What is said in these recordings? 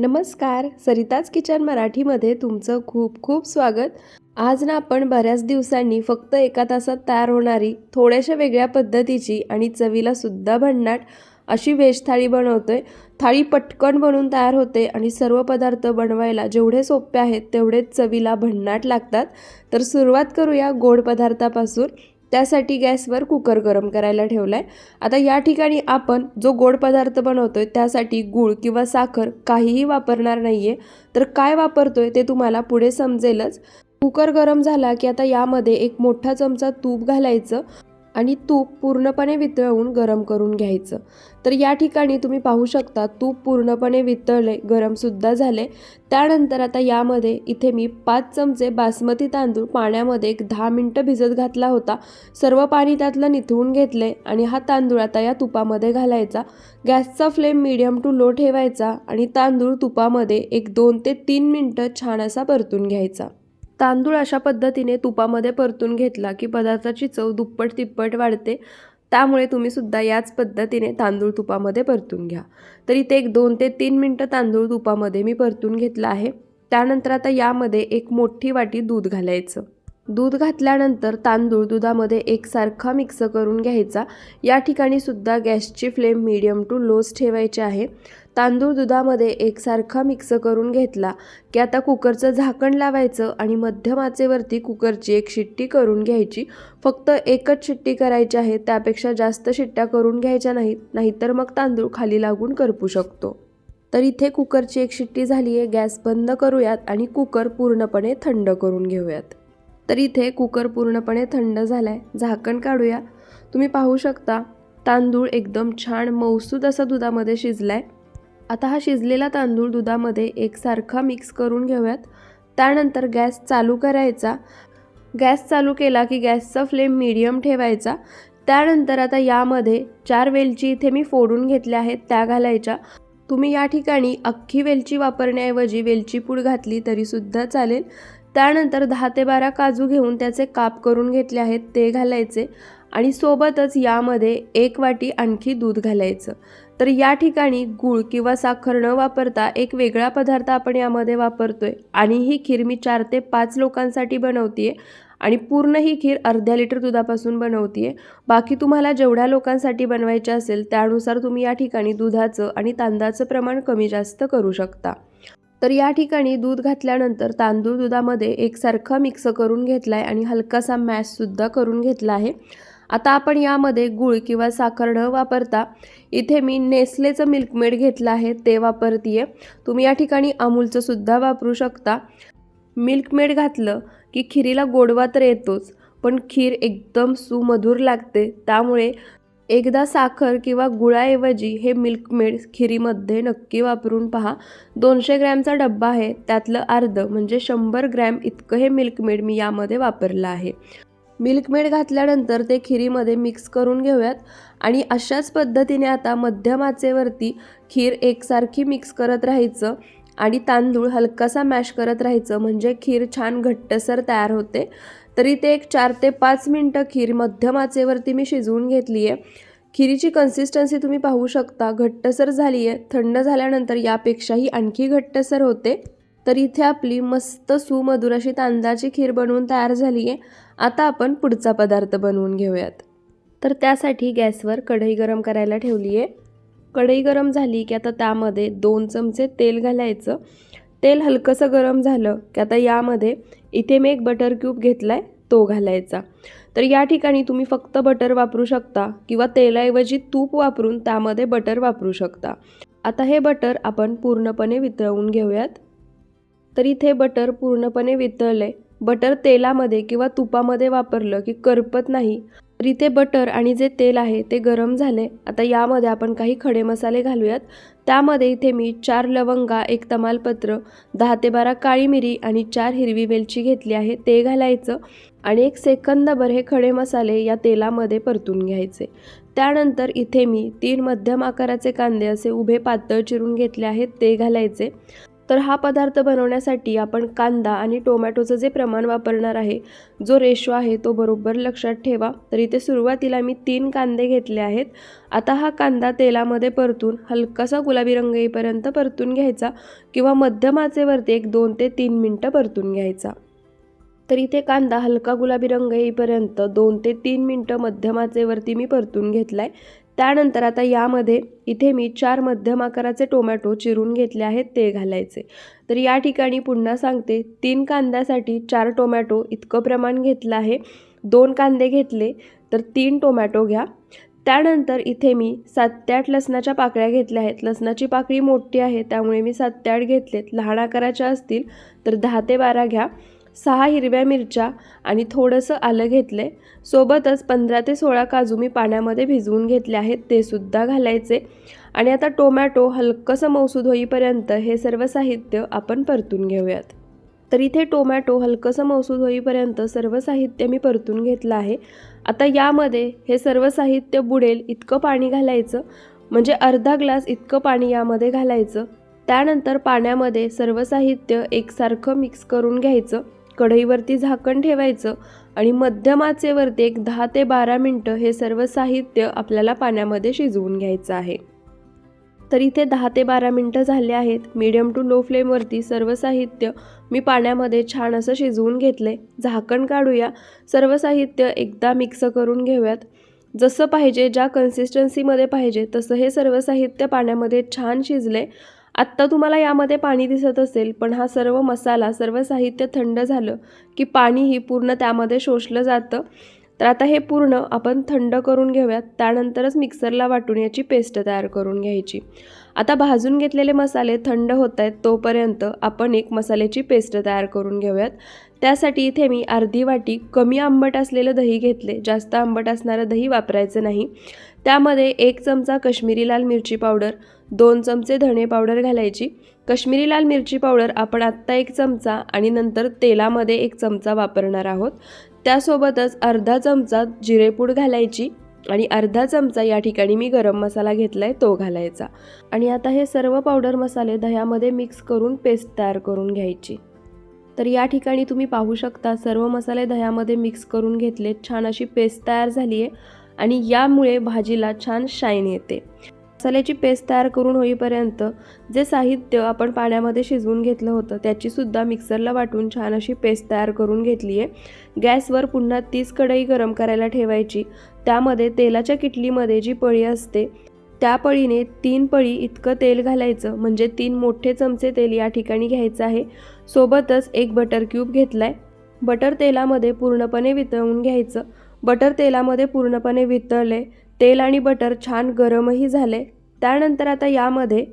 नमस्कार. सरिताज किचन मराठीमध्ये तुमचं खूप खूप स्वागत. आज ना आपण बऱ्याच दिवसांनी फक्त एका तासात तयार होणारी थोड्याशा वेगळ्या पद्धतीची आणि चवीला सुद्धा भन्नाट अशी व्हेज थाळी बनवतोय. थाळी पटकन बनवून तयार होते आणि सर्व पदार्थ बनवायला जेवढे सोपे आहेत तेवढेच चवीला भन्नाट लागतात. तर सुरुवात करूया गोड पदार्थापासून. त्यासाठी गॅसवर कुकर गरम करायला ठेवला आहे आता या ठिकाणी आपण जो गोड पदार्थ बनवतो आहे त्यासाठी गूळ किंवा साखर काहीही वापरणार नाही आहे तर काय वापरतो आहे ते तुम्हाला पुढे समजेलच. कुकर गरम झाला की आता यामध्ये एक मोठा चमचा तूप घालायचं. आणि तूप पूर्णपणे वितळवून गरम करून घ्यायचं. तर या ठिकाणी तुम्ही पाहू शकता तूप पूर्णपणे वितळले गरमसुद्धा झाले. त्यानंतर आता यामध्ये इथे मी पाच चमचे बासमती तांदूळ पाण्यामध्ये एक दहा मिनटं भिजत घातला होता. सर्व पाणी त्यातलं निथळून घेतले आणि हा तांदूळ आता या तुपामध्ये घालायचा. गॅसचा फ्लेम मिडियम टू लो ठेवायचा आणि तांदूळ तुपामध्ये एक दोन ते तीन मिनटं छान असा परतून घ्यायचा. तांदूळ अशा पद्धतीने तुपामध्ये परतून घेतला की पदार्थाची चव दुप्पट तिप्पट वाढते. त्यामुळे तुम्ही सुद्धा याच पद्धतीने तांदूळ तुपामध्ये परतून घ्या. तर इथे एक दोन ते तीन मिनटं तांदूळ तुपामध्ये मी परतून घेतला आहे. त्यानंतर आता यामध्ये एक मोठी वाटी दूध घालायचं. दूध घातल्यानंतर तांदूळ दुधामध्ये एकसारखा मिक्स करून घ्यायचा. या ठिकाणी सुद्धा गॅसची फ्लेम मीडियम टू लोज ठेवायची आहे. तांदूळ दुधामध्ये एकसारखा मिक्स करून घेतला की आता कुकरचं झाकण लावायचं आणि मध्यम आचेवरती कुकरची एक शिट्टी करून घ्यायची. फक्त एकच शिट्टी करायची आहे त्यापेक्षा जास्त शिट्ट्या करून घ्यायच्या नाहीत नाहीतर मग तांदूळ खाली लागून करपू शकतो. तर इथे कुकरची एक शिट्टी झाली आहे गॅस बंद करूयात आणि कुकर पूर्णपणे थंड करून घेऊयात. तर इथे कुकर पूर्णपणे थंड झाला आहे झाकण काढूया. तुम्ही पाहू शकता तांदूळ एकदम छान मौसूद असा दुधामध्ये शिजला आहे आता हा शिजलेला तांदूळ दुधामध्ये एकसारखा मिक्स करून घेऊयात. त्यानंतर गॅस चालू करायचा. गॅस चालू केला की गॅसचा फ्लेम मीडियम ठेवायचा. त्यानंतर आता यामध्ये चार वेलची इथे मी फोडून घेतल्या आहेत त्या घालायच्या. तुम्ही या ठिकाणी अख्खी वेलची वापरण्याऐवजी वेलची पूड घातली तरीसुद्धा चालेल. त्यानंतर दहा ते बारा काजू घेऊन त्याचे काप करून घेतले आहेत ते घालायचे. आणि सोबतच यामध्ये एक वाटी आणखी दूध घालायचं. तर या ठिकाणी गूळ किंवा साखर न वापरता एक वेगळा पदार्थ आपण यामध्ये वापरतोय. आणि ही खीर मी चार ते पाच लोकांसाठी बनवते आणि पूर्ण ही खीर अर्ध्या लिटर दुधापासून बनवते बाकी तुम्हाला जेवढ्या लोकांसाठी बनवायचे असेल त्यानुसार तुम्ही या ठिकाणी दुधाचं आणि तांदळाचं प्रमाण कमी जास्त करू शकता. तर या ठिकाणी दूध घातल्यानंतर तांदूळ दुधामध्ये एकसारखा मिक्स करून घेतला आहे आणि हलकासा मॅशसुद्धा करून घेतला आहे. आता आपण यामध्ये गूळ किंवा साखर न वापरता इथे मी नेस्लेचं मिल्कमेड घेतलं आहे ते वापरते तुम्ही या ठिकाणी अमूलचं सुद्धा वापरू शकता. मिल्कमेड घातलं की खिरीला गोडवा तर येतोच पण खीर एकदम सुमधुर लागते. त्यामुळे एकदा साखर किंवा गुळाऐवजी हे मिल्कमेड खिरीमध्ये नक्की वापरून पहा. दोनशे ग्रॅमचा डब्बा आहे त्यातलं अर्ध म्हणजे शंभर ग्रॅम इतकं हे मिल्कमेड मी यामध्ये वापरलं आहे. मिल्कमेड घातल्यानंतर ते खिरीमध्ये मिक्स करून घेऊयात. आणि अशाच पद्धतीने आता मध्यम आचेवरती खीर एकसारखी मिक्स करत राहायचं आणि तांदूळ हलकासा मॅश करत राहायचं. म्हणजे खीर छान घट्टसर तयार होते. तरी ते एक चार ते पाच मिनटं खीर मध्यम आचेवरती मी शिजवून घेतली आहे खिरीची कन्सिस्टन्सी तुम्ही पाहू शकता. घट्टसर झाली आहे थंड झाल्यानंतर यापेक्षाही आणखी घट्टसर होते. तर इथे आपली मस्त सुमधुर अशी तांदळाची खीर बनवून तयार झाली आहे आता आपण पुढचा पदार्थ बनवून घेऊयात. तर त्यासाठी गॅसवर कढई गरम करायला ठेवली आहे. कढई गरम झाली की आता त्यामध्ये दोन चमचे तेल घालायचं. तेल हलकंसं गरम झालं की आता यामध्ये इथे मी एक बटर क्यूब घेतला आहे तो घालायचा. तर या ठिकाणी तुम्ही फक्त बटर वापरू शकता किंवा तेलाऐवजी तूप वापरून त्यामध्ये बटर वापरू शकता. आता हे बटर आपण पूर्णपणे वितळवून घेऊयात. तर इथे बटर पूर्णपणे वितळले बटर तेलामध्ये किंवा तुपामध्ये वापरलं की करपत नाही तर इथे बटर आणि जे तेल आहे ते गरम झाले. आता यामध्ये आपण काही खडे मसाले घालूयात. त्यामध्ये इथे मी चार लवंगा एक तमालपत्र दहा ते बारा काळी मिरी आणि चार हिरवी वेलची घेतली आहे ते घालायचं आणि एक सेकंदभर हे खडे मसाले या तेलामध्ये परतून घ्यायचे. त्यानंतर इथे मी तीन मध्यम आकाराचे कांदे असे उभे पातळ चिरून घेतले आहेत ते घालायचे. तर हा पदार्थ बनवण्यासाठी आपण कांदा आणि टोमॅटोचं जे प्रमाण वापरणार आहे जो रेशो आहे तो बरोबर लक्षात ठेवा. तर इथे सुरुवातीला मी तीन कांदे घेतले आहेत. आता हा कांदा तेलामध्ये परतून हलकासा गुलाबी रंग येईपर्यंत परतून घ्यायचा किंवा मध्यम आचेवरती एक दोन ते तीन मिनटं परतून घ्यायचा. तर इथे कांदा हलका गुलाबी रंग येईपर्यंत दोन ते तीन मिनटं मध्यमाचेवरती मी परतून घेतला आहे त्यानंतर आता यामध्ये इथे मी चार मध्यम आकाराचे टोमॅटो चिरून घेतले आहेत ते घालायचे. तर या ठिकाणी पुन्हा सांगते तीन कांद्यासाठी चार टोमॅटो इतकं प्रमाण घेतलं आहे. दोन कांदे घेतले तर तीन टोमॅटो घ्या. त्यानंतर इथे मी सात ते आठ लसणाच्या पाकळ्या घेतल्या आहेत. लसणाची पाकळी मोठी आहे त्यामुळे मी सात ते आठ घेतलेत. लहान आकाराच्या असतील तर दहा ते बारा घ्या. सहा हिरव्या मिरच्या आणि थोडंसं आलं घेतलं. आहे सोबतच पंधरा ते सोळा काजू मी पाण्यामध्ये भिजवून घेतले आहेत ते सुद्धा घालायचे. आणि आता टोमॅटो हलकंसं मौसूद होईपर्यंत हे सर्व साहित्य आपण परतून घेऊयात. तर इथे टोमॅटो हलकंसं मौसूद होईपर्यंत सर्व साहित्य मी परतून घेतलं आहे. आता यामध्ये हे सर्व साहित्य बुडेल इतकं पाणी घालायचं म्हणजे अर्धा ग्लास इतकं पाणी यामध्ये घालायचं. त्यानंतर पाण्यामध्ये सर्व साहित्य एकसारखं मिक्स करून घ्यायचं. कढईवरती झाकण ठेवायचं आणि मध्यम आचेवरती एक दहा ते बारा मिनटं हे सर्व साहित्य आपल्याला पाण्यामध्ये शिजवून घ्यायचं आहे. तर इथे दहा ते बारा मिनटं झाले आहेत. मीडियम टू लो फ्लेमवरती सर्व साहित्य मी पाण्यामध्ये छान असं शिजवून घेतले झाकण काढूया. सर्व साहित्य एकदा मिक्स करून घेऊयात. जसं पाहिजे ज्या कन्सिस्टन्सीमध्ये पाहिजे तसं हे सर्व साहित्य पाण्यामध्ये छान शिजले आत्ता तुम्हाला यामध्ये पाणी दिसत असेल पण हा सर्व मसाला सर्व साहित्य थंड झालं की पाणीही पूर्ण त्यामध्ये शोषलं जातं. तर आता हे पूर्ण आपण थंड करून घेऊयात. त्यानंतरच मिक्सरला वाटून याची पेस्ट तयार करून घ्यायची. आता भाजून घेतलेले मसाले थंड होत आहेत तोपर्यंत आपण एक मसाल्याची पेस्ट तयार करून घेऊयात. त्यासाठी इथे मी अर्धी वाटी कमी आंबट असलेलं दही घेतले. जास्त आंबट असणारं दही वापरायचं नाही. त्यामध्ये एक चमचा कश्मीरी लाल मिरची पावडर दोन चमचे धणे पावडर घालायची. कश्मीरी लाल मिरची पावडर आपण आत्ता एक चमचा आणि नंतर तेलामध्ये एक चमचा वापरणार आहोत. त्यासोबतच अर्धा चमचा जिरेपूड घालायची आणि अर्धा चमचा या ठिकाणी मी गरम मसाला घेतला आहे तो घालायचा. आणि आता हे सर्व पावडर मसाले दह्यामध्ये मिक्स करून पेस्ट तयार करून घ्यायची. तर या ठिकाणी तुम्ही पाहू शकता सर्व मसाले दह्यामध्ये मिक्स करून घेतले छान अशी पेस्ट तयार झाली आहे आणि यामुळे भाजीला छान शाईन येते. मसाल्याची पेस्ट तयार करून होईपर्यंत जे साहित्य आपण पाण्यामध्ये शिजवून घेतलं होतं त्याचीसुद्धा मिक्सरला वाटून छान अशी पेस्ट तयार करून घेतली आहे. गॅसवर पुन्हा तीच कढई गरम करायला ठेवायची. त्यामध्ये तेलाच्या किटलीमध्ये जी पळी असते त्या पळीने तीन पळी इतकं तेल घालायचं म्हणजे तीन मोठे चमचे तेल या ठिकाणी घ्यायचं आहे. सोबतच एक बटर क्यूब घेतला आहे बटर तेलामध्ये पूर्णपणे वितळून घ्यायचं. बटर तेलामध्ये पूर्णपणे वितळले तेल आणि बटर छान गरमही झाले. त्यानंतर आता यामध्ये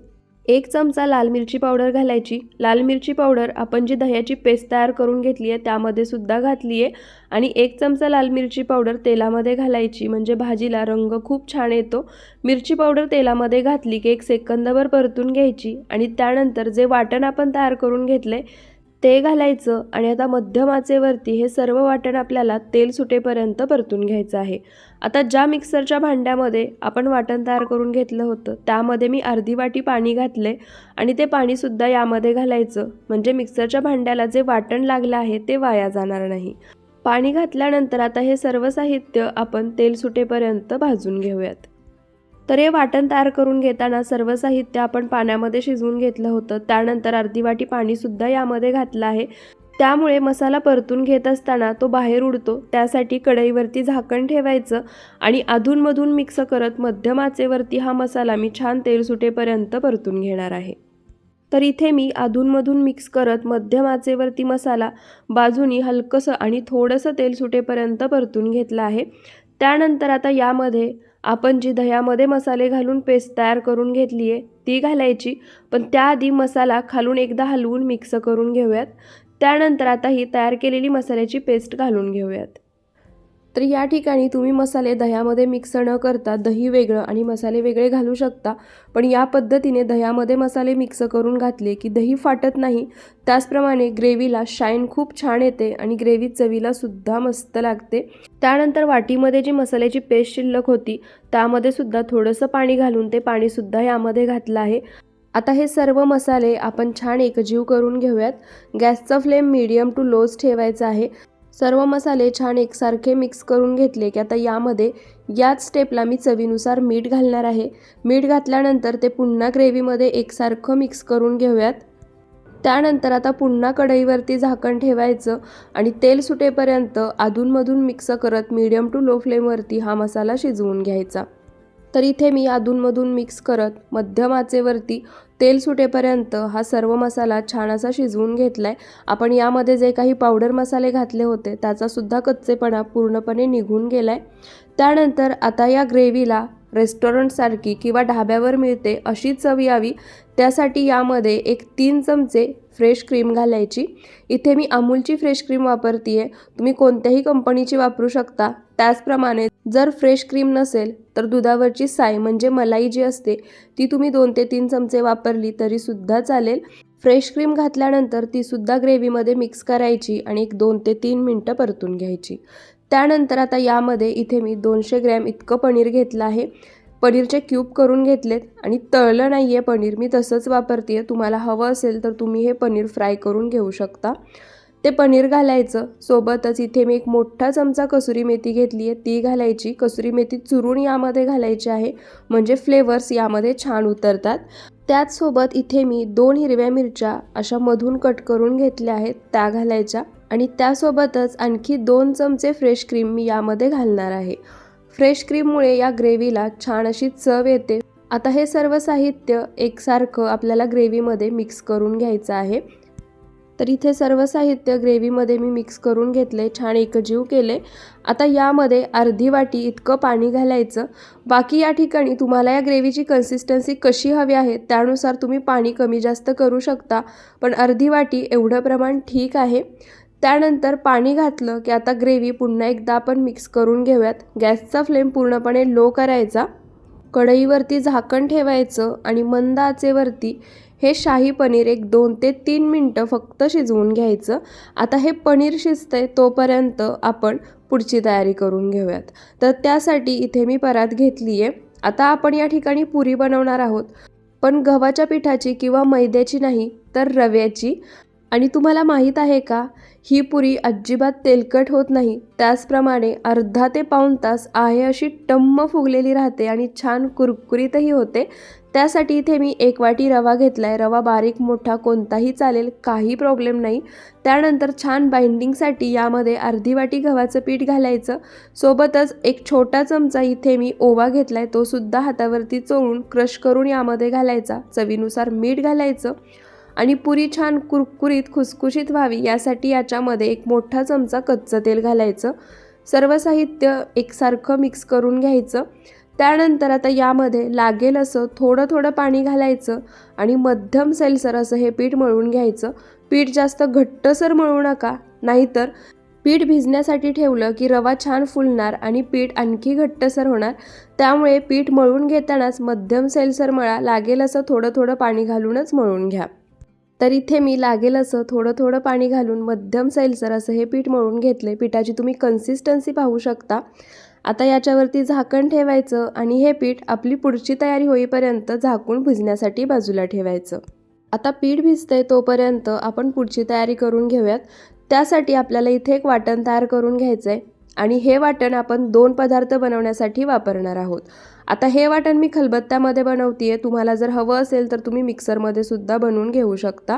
एक चमचा लाल मिरची पावडर घालायची. लाल मिरची पावडर आपण जी दह्याची पेस्ट तयार करून घेतली आहे त्यामध्ये सुद्धा घातली आहे आणि एक चमचा लाल मिरची पावडर तेलामध्ये घालायची. म्हणजे भाजीला रंग खूप छान येतो. मिरची पावडर तेलामध्ये घातली की एक सेकंदभर परतून घ्यायची आणि त्यानंतर जे वाटण आपण तयार करून घेतले ते घालायचं आणि आता मध्यम आचेवरती हे सर्व वाटण आपल्याला तेल सुटेपर्यंत परतून घ्यायचं आहे. आता ज्या मिक्सरच्या भांड्यामध्ये आपण वाटण तयार करून घेतलं होतं त्यामध्ये मी अर्धी वाटी पाणी घातले आणि ते पाणीसुद्धा यामध्ये घालायचं. म्हणजे मिक्सरच्या भांड्याला जे वाटण लागलं आहे ते वाया जाणार नाही. पाणी घातल्यानंतर आता हे सर्व साहित्य आपण तेल सुटेपर्यंत भाजून घेऊयात. तर हे वाटण तयार करून घेताना सर्व साहित्य आपण पाण्यामध्ये शिजवून घेतलं होतं. त्यानंतर अर्धी वाटी पाणीसुद्धा यामध्ये घातलं आहे. त्यामुळे मसाला परतून घेत असताना तो बाहेर उडतो. त्यासाठी कढईवरती झाकण ठेवायचं आणि अधूनमधून मिक्स करत मध्यम आचेवरती हा मसाला मी छान तेल सुटेपर्यंत परतून घेणार आहे. तर इथे मी अधूनमधून मिक्स करत मध्यम आचेवरती मसाला बाजूनी हलकंसं आणि थोडंसं तेल सुटेपर्यंत परतून घेतलं आहे. त्यानंतर आता यामध्ये आपण जी दह्यामध्ये मसाले घालून पेस्ट तयार करून घेतली आहे ती घालायची. पण त्याआधी मसाला खालून एकदा हलवून मिक्स करून घेऊयात. त्यानंतर आता ही तयार केलेली मसाल्याची पेस्ट घालून घेऊयात. तर या ठिकाणी तुम्ही मसाले दह्यामध्ये मिक्स न करता दही वेगळं आणि मसाले वेगळे घालू शकता. पण या पद्धतीने दह्यामध्ये मसाले मिक्स करून घातले की दही फाटत नाही. त्याचप्रमाणे ग्रेव्हीला शाईन खूप छान येते आणि ग्रेव्ही चवीला सुद्धा मस्त लागते. त्यानंतर वाटीमध्ये जी मसाल्याची पेस्ट शिल्लक होती त्यामध्ये सुद्धा थोडंसं पाणी घालून ते पाणीसुद्धा यामध्ये घातलं आहे. आता हे सर्व मसाले आपण छान एकजीव करून घेऊयात. गॅसचा फ्लेम मीडियम टू लोज ठेवायचा आहे. सर्व मसाले छान एकसारखे मिक्स करून घेतले की आता यामध्ये याच स्टेपला मी चवीनुसार मीठ घालणार आहे. मीठ घातल्यानंतर ते पुन्हा ग्रेव्हीमध्ये एकसारखं मिक्स करून घेऊयात. त्यानंतर आता पुन्हा कढईवरती झाकण ठेवायचं आणि तेल सुटेपर्यंत अधूनमधून मिक्स करत मीडियम टू लो फ्लेमवरती हा मसाला शिजवून घ्यायचा. तर इथे मी अधूनमधून मिक्स करत मध्यम आचेवरती तेल सुटेपर्यंत हा सर्व मसाला छान असा शिजवून घेतला आहे आपण यामध्ये जे काही पावडर मसाले घातले होते त्याचासुद्धा कच्चेपणा पूर्णपणे निघून गेला आहे त्यानंतर आता या ग्रेव्हीला रेस्टॉरंटसारखी किंवा ढाब्यावर मिळते अशी चव यावी. त्यासाठी यामध्ये एक तीन चमचे फ्रेश क्रीम घालायची. इथे मी अमूलची फ्रेश क्रीम वापरते आहे तुम्ही कोणत्याही कंपनीची वापरू शकता. त्याचप्रमाणे जर फ्रेश क्रीम नसेल तर दुधावरची साय म्हणजे मलाई जी असते ती तुम्ही दोन ते तीन चमचे वापरली तरीसुद्धा चालेल. फ्रेश क्रीम घातल्यानंतर तीसुद्धा ग्रेव्हीमध्ये मिक्स करायची आणि एक दोन ते तीन मिनटं परतून घ्यायची. त्यानंतर आता यामध्ये इथे मी दोनशे ग्रॅम इतकं पनीर घेतलं आहे. पनीरचे क्यूब करून घेतलेत आणि तळलं नाही आहे पनीर मी तसंच वापरते आहे तुम्हाला हवं असेल तर तुम्ही हे पनीर फ्राय करून घेऊ शकता. ते पनीर घालायचं. सोबतच इथे मी एक मोठा चमचा कसुरी मेथी घेतली आहे. ती घालायची. कसुरी मेथी चुरून यामध्ये घालायची आहे. म्हणजे फ्लेवर्स यामध्ये छान उतरतात. त्याचसोबत इथे मी दोन हिरव्या मिरच्या अशा मधून कट करून घेतल्या आहेत. त्या घालायच्या. आणि त्यासोबतच आणखी दोन चमचे फ्रेश क्रीम मी यामध्ये घालणार आहे. फ्रेश क्रीममुळे या ग्रेव्हीला छान अशी चव येते. आता हे सर्व साहित्य एकसारखं आपल्याला ग्रेव्हीमध्ये मिक्स करून घ्यायचं आहे. तर इथे सर्व साहित्य ग्रेव्हीमध्ये मी मिक्स करून घेतले छान एकजीव केले. आता यामध्ये अर्धी वाटी इतकं पाणी घालायचं. बाकी या ठिकाणी तुम्हाला या ग्रेव्हीची कन्सिस्टन्सी कशी हवी आहे त्यानुसार तुम्ही पाणी कमी जास्त करू शकता. पण अर्धी वाटी एवढं प्रमाण ठीक आहे. त्यानंतर पाणी घातलं की आता ग्रेव्ही पुन्हा एकदा आपण मिक्स करून घेऊयात. गॅसचा फ्लेम पूर्णपणे लो करायचा. कढईवरती झाकण ठेवायचं आणि मंद आचेवरती हे शाही पनीर एक दोन ते तीन मिनटं फक्त शिजवून घ्यायचं. आता हे पनीर शिजतंय तोपर्यंत आपण पुढची तयारी करून घेऊयात. तर त्यासाठी इथे मी परात घेतली आहे आता आपण या ठिकाणी पुरी बनवणार आहोत. पण गव्हाच्या पिठाची किंवा मैद्याची नाही तर रव्याची. आणि तुम्हाला माहीत आहे का? ही पुरी अजिबात तेलकट होत नाही. त्याचप्रमाणे अर्धा ते पाऊण तास आहे अशी टम्म फुगलेली राहते आणि छान कुरकुरीतही होते. त्यासाठी इथे मी एक वाटी रवा घेतला आहे रवा बारीक मोठा कोणताही चालेल काही प्रॉब्लेम नाही. त्यानंतर छान बाइंडिंगसाठी यामध्ये अर्धी वाटी गव्हाचं पीठ घालायचं. सोबतच एक छोटा चमचा इथे मी ओवा घेतला आहे तोसुद्धा हातावरती चोळून क्रश करून यामध्ये घालायचा. चवीनुसार मीठ घालायचं. आणि पुरी छान कुरकुरीत खुसखुशीत व्हावी यासाठी याच्यामध्ये एक मोठा चमचा कच्चं तेल घालायचं. सर्व साहित्य एकसारखं मिक्स करून घ्यायचं. त्यानंतर आता यामध्ये लागेल असं थोडं थोडं पाणी घालायचं आणि मध्यम सैलसर असं हे पीठ मळून घ्यायचं. पीठ जास्त घट्टसर मळू नका नाहीतर पीठ भिजण्यासाठी ठेवलं की रवा छान फुलणार आणि पीठ आणखी घट्टसर होणार. त्यामुळे पीठ मळून घेतानाच मध्यम सैलसर मळा लागेल असं थोडं थोडं पाणी घालूनच मळून घ्या. तर इथे मी लागेल असं थोडं थोडं पाणी घालून मध्यम सैलसर असं हे पीठ मळून घेतले पिठाची तुम्ही कन्सिस्टन्सी पाहू शकता. आता याच्यावरती झाकण ठेवायचं आणि हे पीठ आपली पुढची तयारी होईपर्यंत झाकून भिजण्यासाठी बाजूला ठेवायचं. आता पीठ भिजतंय तोपर्यंत आपण पुढची तयारी करून घेऊयात. त्यासाठी आपल्याला इथे एक वाटण तयार करून घ्यायचं आहे आणि हे वाटण आपण दोन पदार्थ बनवण्यासाठी वापरणार आहोत. आता हे वाटण मी खलबत्त्यामध्ये बनवते आहे तुम्हाला जर हवं असेल तर तुम्ही मिक्सरमध्ये सुद्धा बनवून घेऊ शकता.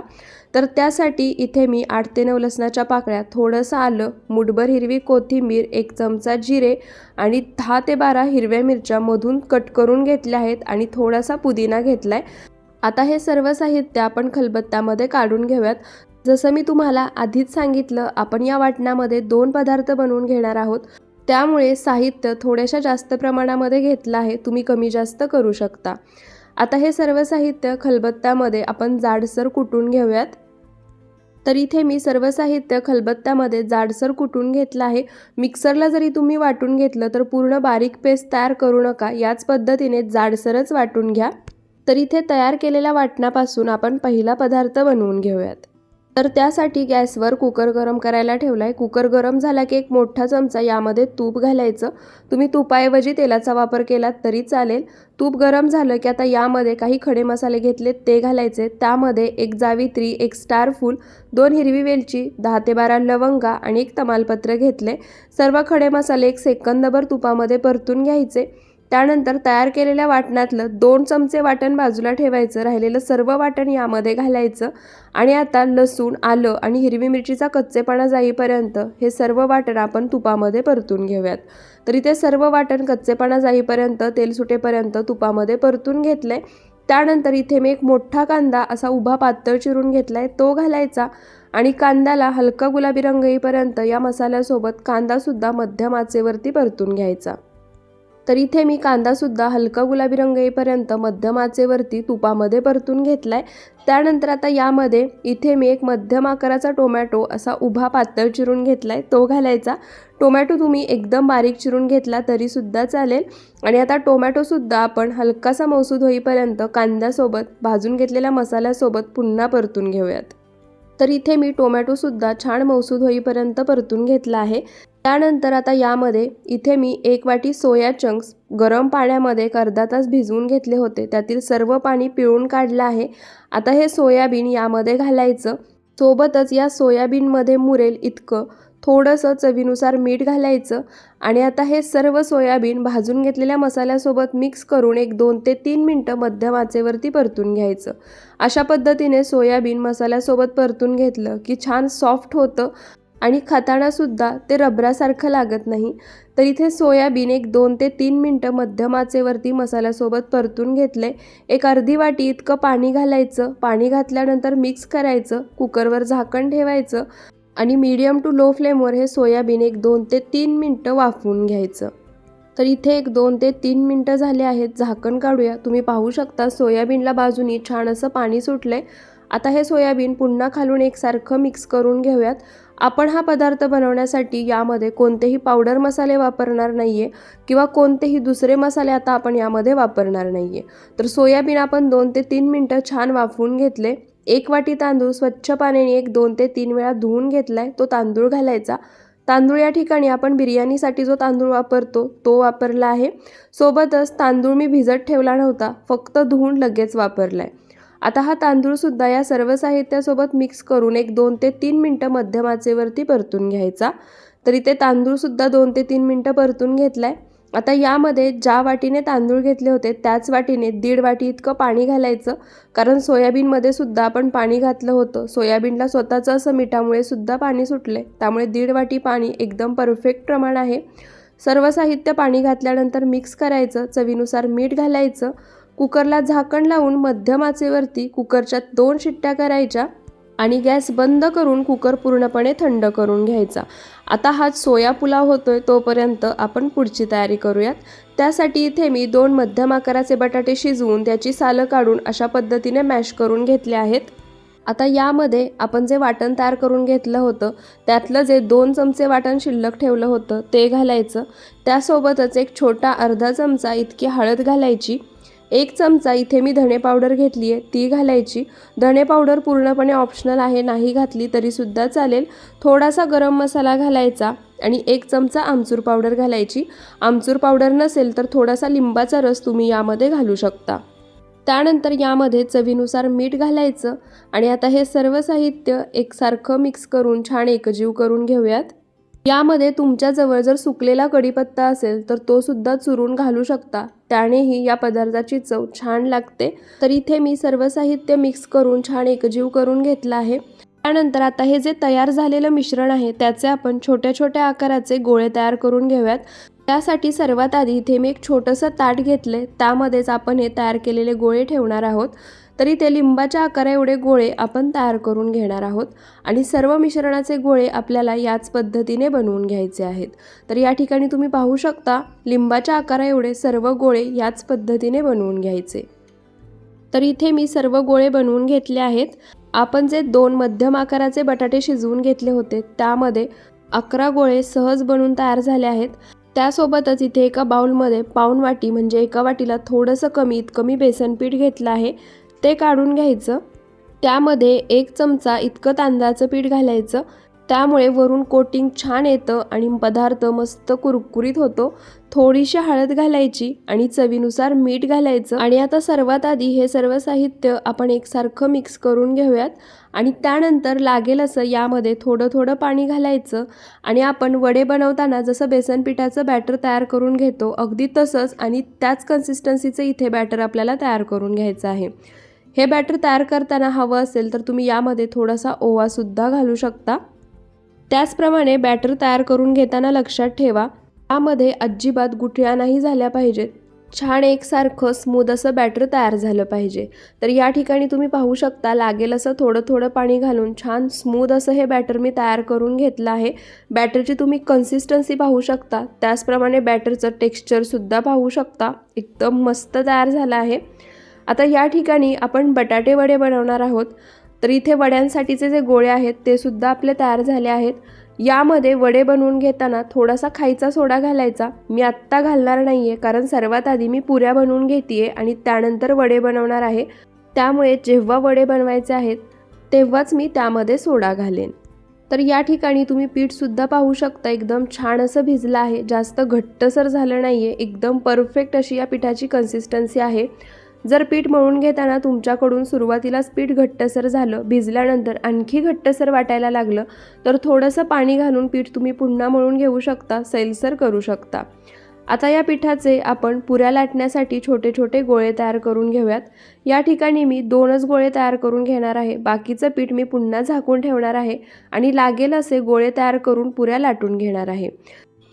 तर त्यासाठी इथे मी आठ ते नऊ लसणाच्या पाकळ्या थोडंसं आलं मुठभर हिरवी कोथिंबीर एक चमचा जिरे आणि दहा ते बारा हिरव्या मिरच्या मधून कट करून घेतल्या आहेत आणि थोडासा पुदिना घेतला आहे आता हे सर्व साहित्य आपण खलबत्त्यामध्ये काढून घेऊयात. जसं मी तुम्हाला आधीच सांगितलं आपण या वाटणामध्ये दोन पदार्थ बनवून घेणार आहोत. त्यामुळे साहित्य थोड्याशा जास्त प्रमाणामध्ये घेतलं आहे तुम्ही कमी जास्त करू शकता. आता हे सर्व साहित्य खलबत्त्यामध्ये आपण जाडसर कुटून घेऊयात. तर इथे मी सर्व साहित्य खलबत्त्यामध्ये जाडसर कुटून घेतलं आहे. मिक्सरला जरी तुम्ही वाटून घेतलं तर पूर्ण बारीक पेस्ट तयार करू नका. याच पद्धतीने जाडसरच वाटून घ्या. तर इथे तयार केलेल्या वाटणापासून आपण पहिला पदार्थ बनवून घेऊयात. तर त्यासाठी गॅसवर कुकर गरम करायला ठेवला आहे कुकर गरम झाला की एक मोठा चमचा यामध्ये तूप घालायचं. तुम्ही तुपाऐवजी तेलाचा वापर केलात तरी चालेल. तूप गरम झालं की आता यामध्ये काही खडे मसाले घेतलेत ते घालायचे. त्यामध्ये एक जावित्री एक स्टार फूल दोन हिरवी वेलची दहा ते बारा लवंगा आणि एक तमालपत्र घेतले. सर्व खडे मसाले एक सेकंदभर तुपामध्ये परतून घ्यायचे. त्यानंतर तयार केलेल्या वाटणातलं दोन चमचे वाटण बाजूला ठेवायचं राहिलेलं सर्व वाटण यामध्ये घालायचं आणि आता लसूण आलं आणि हिरवी मिरचीचा कच्चेपणा जाईपर्यंत हे सर्व वाटण आपण तुपामध्ये परतून घेऊयात. तर इथे सर्व वाटण कच्चेपणा जाईपर्यंत तेल सुटेपर्यंत तुपामध्ये परतून घेतलं आहे त्यानंतर इथे मी एक मोठा कांदा असा उभा पातळ चिरून घेतला आहे तो घालायचा आणि कांद्याला हलका गुलाबी रंग येईपर्यंत या मसाल्यासोबत कांदासुद्धा मध्यम आचेवरती परतून घ्यायचा. तर इथे मी कांदासुद्धा हलका गुलाबी रंग येईपर्यंत मध्यम आचेवरती तुपामध्ये परतून घेतला आहे त्यानंतर आता यामध्ये इथे मी एक मध्यम आकाराचा टोमॅटो असा उभा पातळ चिरून घेतला आहे तो घालायचा. टोमॅटो तुम्ही एकदम बारीक चिरून घेतला तरीसुद्धा चालेल. आणि आता टोमॅटोसुद्धा आपण हलकासा मौसूद होईपर्यंत कांद्यासोबत भाजून घेतलेल्या मसाल्यासोबत पुन्हा परतून घेऊयात. तर इथे मी टोमॅटोसुद्धा छान मौसूद होईपर्यंत परतून घेतला आहे. त्यानंतर आता यामध्ये इथे मी एक वाटी सोया चंक्स गरम पाण्यामध्ये एक अर्धा तास भिजवून घेतले होते. त्यातील सर्व पाणी पिळून काढलं आहे. आता हे सोयाबीन यामध्ये घालायचं. सोबतच या सोयाबीनमध्ये मुरेल इतकं. थोडंसं चवीनुसार मीठ घालायचं आणि आता हे सर्व सोयाबीन भाजून घेतलेल्या मसाल्यासोबत मिक्स करून एक दोन ते तीन मिनटं मध्यम आचेवरती परतून घ्यायचं. अशा पद्धतीने सोयाबीन मसाल्यासोबत परतून घेतलं की छान सॉफ्ट होतं आणि खातानासुद्धा ते रबरासारखं लागत नाही. तर इथे सोयाबीन एक दोन ते तीन मिनटं मध्यम आचेवरती मसाल्यासोबत परतून घेतले. एक अर्धी वाटी इतकं पाणी घालायचं. पाणी घातल्यानंतर मिक्स करायचं. कुकरवर झाकण ठेवायचं. आणि मीडियम टू लो फ्लेमवर हे सोयाबीन एक दोन ते तीन मिनटं वाफवून घ्यायचं. तर इथे एक दोन ते तीन मिनटं झाले आहेत. झाकण काढूया. तुम्ही पाहू शकता सोयाबीनला बाजूनी छान असं पाणी सुटलंय. आता हे सोयाबीन पुन्हा खालून एकसारखं मिक्स करून घेऊयात. आपण हा पदार्थ बनवण्यासाठी यामध्ये कोणतेही पावडर मसाले वापरणार नाही आहे किंवा कोणतेही दुसरे मसाले आता आपण यामध्ये वापरणार नाही आहे तर सोयाबीन आपण दोन ते तीन मिनटं छान वाफवून घेतले. एक वाटी तांदूळ स्वच्छ पाण्याने एक दोन ते तीन वेळा धुवून घेतला आहे तो तांदूळ घालायचा. तांदूळ या ठिकाणी आपण बिर्याणीसाठी जो तांदूळ वापरतो तो वापरला आहे. सोबतच तांदूळ मी भिजत ठेवला नव्हता फक्त धुवून लगेच वापरला आहे आता हा तांदूळसुद्धा या सर्व साहित्यासोबत मिक्स करून एक दोन ते तीन मिनटं मध्यम आचेवरती परतून घ्यायचा. तरी ते तांदूळसुद्धा दोन ते तीन मिनटं परतून घेतला आहे आता यामध्ये ज्या वाटीने तांदूळ घेतले होते त्याच वाटीने दीड वाटी इतकं पाणी घालायचं. कारण सोयाबीनमध्ये सुद्धा आपण पाणी घातलं होतं. सोयाबीनला स्वतःचं असं मिठामुळे सुद्धा पाणी सुटले. त्यामुळे दीड वाटी पाणी एकदम परफेक्ट प्रमाण आहे. सर्व साहित्य पाणी घातल्यानंतर मिक्स करायचं. चवीनुसार मीठ घालायचं. कुकरला झाकण लावून मध्यम आचेवरती कुकरच्या दोन शिट्ट्या करायच्या आणि गॅस बंद करून कुकर पूर्णपणे थंड करून घ्यायचा. आता हा सोया पुलाव होतोय तोपर्यंत आपण पुढची तयारी करूयात. त्यासाठी इथे मी दोन मध्यम आकाराचे बटाटे शिजवून त्याची सालं काढून अशा पद्धतीने मॅश करून घेतले आहेत. आता यामध्ये आपण जे वाटण तयार करून घेतलं होतं त्यातलं जे दोन चमचे वाटण शिल्लक ठेवलं होतं ते घालायचं. त्यासोबतच एक छोटा अर्धा चमचा इतकी हळद घालायची. एक चमचा इथे मी धणे पावडर घेतली आहे ती घालायची. धणे पावडर पूर्णपणे ऑप्शनल आहे नाही घातली तरीसुद्धा चालेल. थोडासा गरम मसाला घालायचा आणि एक चमचा आमचूर पावडर घालायची. आमचूर पावडर नसेल तर थोडासा लिंबाचा रस तुम्ही यामध्ये घालू शकता. त्यानंतर यामध्ये चवीनुसार मीठ घालायचं. आणि आता हे सर्व साहित्य एकसारखं मिक्स करून छान एकजीव करून घेऊयात. यामध्ये तुमच्याजवळ जर सुकलेला कढीपत्ता असेल तर तो सुद्धा चुरून घालू शकता. त्यानेही या पदार्थाची चव छान लागते. तर इथे मी सर्व साहित्य मिक्स करून छान एकजीव करून घेतलं आहे. त्यानंतर आता हे जे तयार झालेलं मिश्रण आहे त्याचे आपण छोट्या छोट्या आकाराचे गोळे तयार करून घेऊयात. त्यासाठी सर्वात आधी इथे मी एक छोटंसं ताट घेतलं त्यामध्येच आपण हे तयार केलेले गोळे ठेवणार आहोत. तरी ते लिंबाच्या आकारा एवढे गोळे आपण तयार करून घेणार आहोत. आणि सर्व मिश्रणाचे गोळे आपल्याला याच पद्धतीने बनवून घ्यायचे आहेत. तर या ठिकाणी तुम्ही पाहू शकता लिंबाच्या आकारा एवढे सर्व गोळे याच पद्धतीने बनवून घ्यायचे. तर इथे मी सर्व गोळे बनवून घेतले आहेत. आपण जे दोन मध्यम आकाराचे बटाटे शिजवून घेतले होते त्यामध्ये अकरा गोळे सहज बनवून तयार झाले आहेत. त्यासोबतच इथे एका बाउलमध्ये पाऊण वाटी म्हणजे एका वाटीला थोडंसं कमी इतकं मी बेसन पीठ घेतलं आहे. ते काढून घ्यायचं. त्यामध्ये एक चमचा इतकं तांदळाचं पीठ घालायचं. त्यामुळे वरून कोटिंग छान येतं आणि पदार्थ मस्त कुरकुरीत होतो. थोडीशी हळद घालायची आणि चवीनुसार मीठ घालायचं. आणि आता सर्वात आधी हे सर्व साहित्य आपण एकसारखं मिक्स करून घेऊयात. आणि त्यानंतर लागेल असं यामध्ये थोडं थोडं पाणी घालायचं. आणि आपण वडे बनवताना जसं बेसन पिठाचं बॅटर तयार करून घेतो अगदी तसंच आणि त्याच कन्सिस्टन्सीचं इथे बॅटर आपल्याला तयार करून घ्यायचं आहे. हे बॅटर तयार करताना हवं असेल तर तुम्ही यामध्ये थोडासा ओवासुद्धा घालू शकता. त्याचप्रमाणे बॅटर तयार करून घेताना लक्षात ठेवा यामध्ये अजिबात गुठळ्या नाही झाल्या पाहिजेत. छान एकसारखं स्मूद असं बॅटर तयार झालं पाहिजे. तर या ठिकाणी तुम्ही पाहू शकता लागेल असं थोडं थोडं पाणी घालून छान स्मूद असं हे बॅटर मी तयार करून घेतलं आहे. बॅटरची तुम्ही कन्सिस्टन्सी पाहू शकता. त्याचप्रमाणे बॅटरचं टेक्स्चरसुद्धा पाहू शकता. एकदम मस्त तयार झालं आहे. आता या ठिकाणी आपण बटाटे वडे बनवणार आहोत. तर इथे वड्यांसाठीचे जे गोळे आहेत ते सुद्धा आपले तयार झाले आहेत. यामध्ये वडे बनवून घेताना थोडासा खायचा सोडा घालायचा. मी आत्ता घालणार नाही आहे कारण सर्वात आधी मी पुऱ्या बनवून घेते आहे आणि त्यानंतर वडे बनवणार आहे. त्यामुळे जेव्हा वडे बनवायचे आहेत तेव्हाच मी त्यामध्ये सोडा घालेन. तर या ठिकाणी तुम्ही पीठसुद्धा पाहू शकता एकदम छान असं भिजलं आहे. जास्त घट्टसर झालं नाही आहे एकदम परफेक्ट अशी या पिठाची कन्सिस्टन्सी आहे. जर पीठ मळून घेताना तुमच्याकडून सुरुवातीलाच पीठ घट्टसर झालं भिजल्यानंतर आणखी घट्टसर वाटायला लागलं तर थोडंसं पाणी घालून पीठ तुम्ही पुन्हा मळून घेऊ शकता सैलसर करू शकता. आता या पिठाचे आपण पुऱ्या लाटण्यासाठी छोटे छोटे गोळे तयार करून घेऊयात. या ठिकाणी मी दोनच गोळे तयार करून घेणार आहे. बाकीचं पीठ मी पुन्हा झाकून ठेवणार आहे आणि लागेल असे गोळे तयार करून पुऱ्या लाटून घेणार आहे.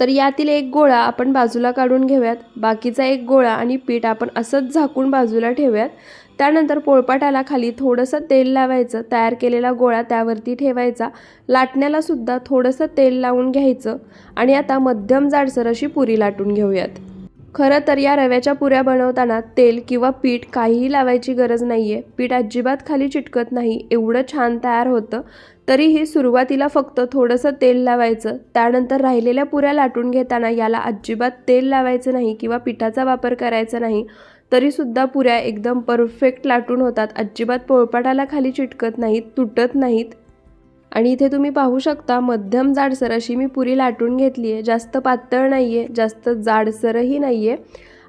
तर यातील एक गोळा आपण बाजूला काढून घेऊयात. बाकीचा एक गोळा आणि पीठ आपण असंच झाकून बाजूला ठेवूयात. त्यानंतर पोळपाटाला खाली थोडंसं तेल लावायचं. तयार केलेला गोळा त्यावरती ठेवायचा. लाटण्याला सुद्धा थोडंसं तेल लावून घ्यायचं. आणि आता मध्यम जाडसर अशी पुरी लाटून घेऊयात. खरं तर या रव्याच्या पुऱ्या बनवताना तेल किंवा पीठ काहीही लावायची गरज नाही आहे पीठ अजिबात खाली चिटकत नाही. एवढं छान तयार होतं. तरीही सुरुवातीला फक्त थोडंसं तेल लावायचं त्यानंतर राहिलेल्या पुऱ्या लाटून घेताना याला अजिबात तेल लावायचं नाही किंवा पिठाचा वापर करायचा नाही तरीसुद्धा पुऱ्या एकदम परफेक्ट लाटून होतात. अजिबात पोळपाटाला खाली चिटकत नाहीत तुटत नाहीत. आणि इथे तुम्ही पाहू शकता मध्यम जाडसर अशी मी पुरी लाटून घेतली आहे जास्त पातळ नाही आहे जास्त जाडसरही नाही आहे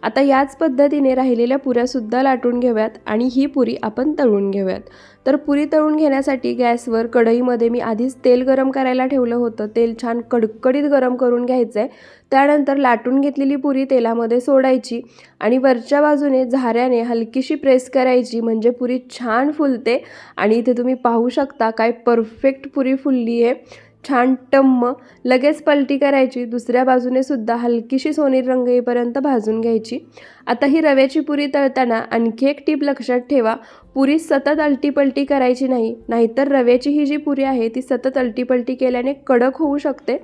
आता याच पद्धतीने राहिलेल्या पुऱ्यासुद्धा लाटून घेऊयात आणि ही पुरी आपण तळून घेऊयात. तर पुरी तळून घेण्यासाठी गॅसवर कढईमध्ये मी आधीच तेल गरम करायला ठेवलं होतं. तेल छान कडकडीत गरम करून घ्यायचं आहे त्यानंतर लाटून घेतलेली पुरी तेलामध्ये सोडायची आणि वरच्या बाजूने झाऱ्याने हलकीशी प्रेस करायची म्हणजे पुरी छान फुलते आणि इथे तुम्ही पाहू शकता काय परफेक्ट पुरी फुलली आहे छान टम्म लगेच पलटी करायची. दुसऱ्या बाजूने सुद्धा हलकीशी सोनेरी रंग येईपर्यंत भाजून घ्यायची. आता ही रव्याची पुरी तळताना आणखी एक टीप लक्षात ठेवा. पुरी सतत अलटीपलटी करायची नाही नाहीतर रव्याची ही जी पुरी आहे ती सतत अलटीपलटी केल्याने कडक होऊ शकते.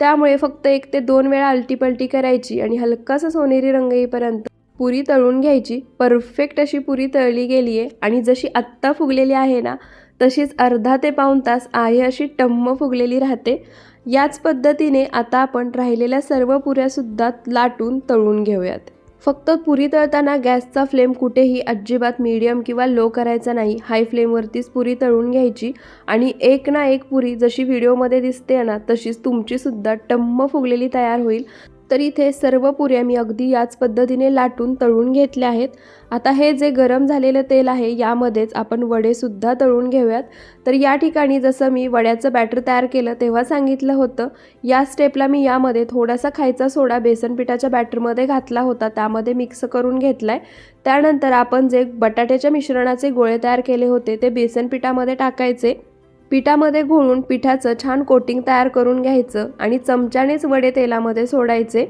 त्यामुळे फक्त एक ते दोन वेळा अलटीपलटी करायची आणि हलकासा सोनेरी रंग येईपर्यंत पुरी तळून घ्यायची. परफेक्ट अशी पुरी तळली गेली आहे आणि जशी आत्ता फुगलेली आहे ना तशीच अर्धा ते पाऊण तास आहे अशी टम्म फुगलेली राहते. याच पद्धतीने आता आपण राहिलेल्या सर्व पुऱ्यासुद्धा लाटून तळून घेऊयात. फक्त पुरी तळताना गॅसचा फ्लेम कुठेही अजिबात मीडियम किंवा लो करायचा नाही. हाय फ्लेमवरतीच पुरी तळून घ्यायची आणि एक ना एक पुरी जशी व्हिडिओमध्ये दिसते ना तशीच तुमचीसुद्धा टम्म फुगलेली तयार होईल. तर इथे सर्व पुऱ्या मी अगदी याच पद्धतीने लाटून तळून घेतल्या आहेत. आता हे जे गरम झालेलं तेल आहे यामध्येच आपण वडेसुद्धा तळून घेऊयात. तर या ठिकाणी जसं मी वड्याचं बॅटर तयार केलं तेव्हा सांगितलं होतं या स्टेपला मी यामध्ये थोडासा खायचा सोडा बेसन पिठाच्या बॅटरमध्ये घातला होता त्यामध्ये मिक्स करून घेतला आहे त्यानंतर आपण जे बटाट्याच्या मिश्रणाचे गोळे तयार केले होते ते बेसन पिठामध्ये टाकायचे. पिठामध्ये घोळून पिठाचं छान कोटिंग तयार करून घ्यायचं आणि चमच्यानेच वडे तेलामध्ये सोडायचे.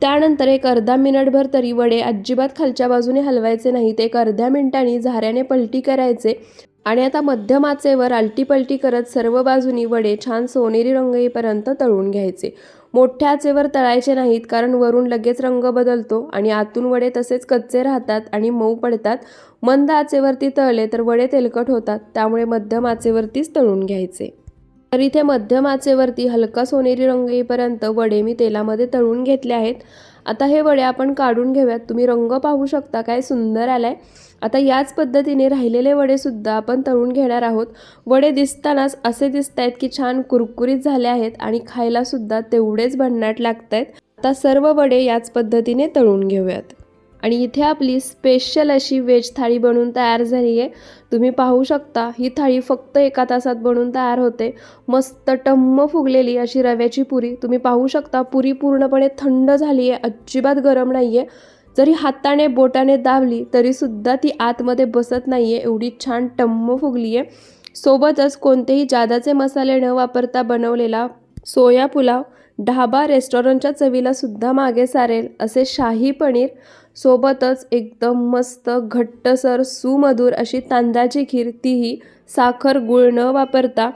त्यानंतर एक अर्धा मिनिटभर तरी वडे अजिबात खालच्या बाजूने हलवायचे नाहीत एक अर्ध्या मिनिटांनी झाऱ्याने पलटी करायचे आणि आता मध्यम आचेवर आलटी पलटी करत सर्व बाजूनी वडे छान सोनेरी रंग येईपर्यंत तळून घ्यायचे. मोठ्या आचेवर तळायचे नाहीत कारण वरून लगेच रंग बदलतो आणि आतून वडे तसेच कच्चे राहतात आणि मऊ पडतात. मंद आचेवरती तळले तर वडे तेलकट होतात त्यामुळे मध्यम आचेवरतीच तळून घ्यायचे. तर इथे मध्यम आचेवरती हलका सोनेरी रंग येईपर्यंत वडे मी तेलामध्ये तळून घेतले आहेत. आता हे वडे आपण काढून घेऊयात. तुम्ही रंग पाहू शकता काय सुंदर आलाय. आता याच पद्धतीने राहिलेले वडेसुद्धा आपण तळून घेणार आहोत. वडे दिसतानाच असे दिसत आहेत की छान कुरकुरीत झाले आहेत आणि खायलासुद्धा तेवढेच भन्नाट लागत आहेत आता सर्व वडे याच पद्धतीने तळून घेऊयात. आणि इथे आपली स्पेशल अशी व्हेज थाळी बनवून तयार झाली आहे तुम्ही पाहू शकता ही थाळी फक्त एका तासात बनून तयार होते. मस्त टम्म फुगलेली अशी रव्याची पुरी. तुम्ही पाहू शकता पुरी पूर्णपणे थंड झाली आहे अजिबात गरम नाही आहे जरी हाताने बोटाने दाबली तरीसुद्धा ती आतमध्ये बसत नाही आहे एवढी छान टम्म फुगली आहे सोबतच कोणतेही जादाचे मसाले न वापरता बनवलेला सोया पुलाव ढाबा रेस्टॉरंटच्या चवीला सुद्धा मागे सारेल असे शाही पनीर सोबतच एकदम मस्त घट्टसर सुमधुर अशी तांदळाची खीर तीही साखर गुळ न वापरता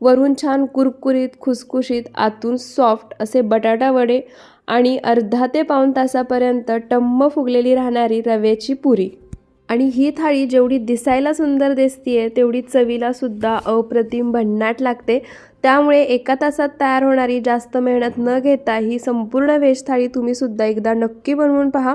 वरून छान कुरकुरीत खुसखुशीत आतून सॉफ्ट असे बटाटा वडे आणि अर्धा ते पाऊण तासापर्यंत टम्म फुगलेली राहणारी रव्याची पुरी. आणि ही थाळी जेवढी दिसायला सुंदर दिसतीये तेवढी चवीला सुद्धा अप्रतिम भन्नाट लागते. त्यामुळे एका तासात तयार होणारी जास्त मेहनत न घेता ही संपूर्ण व्हेज थाळी तुम्ही सुद्धा एकदा नक्की बनवून पहा.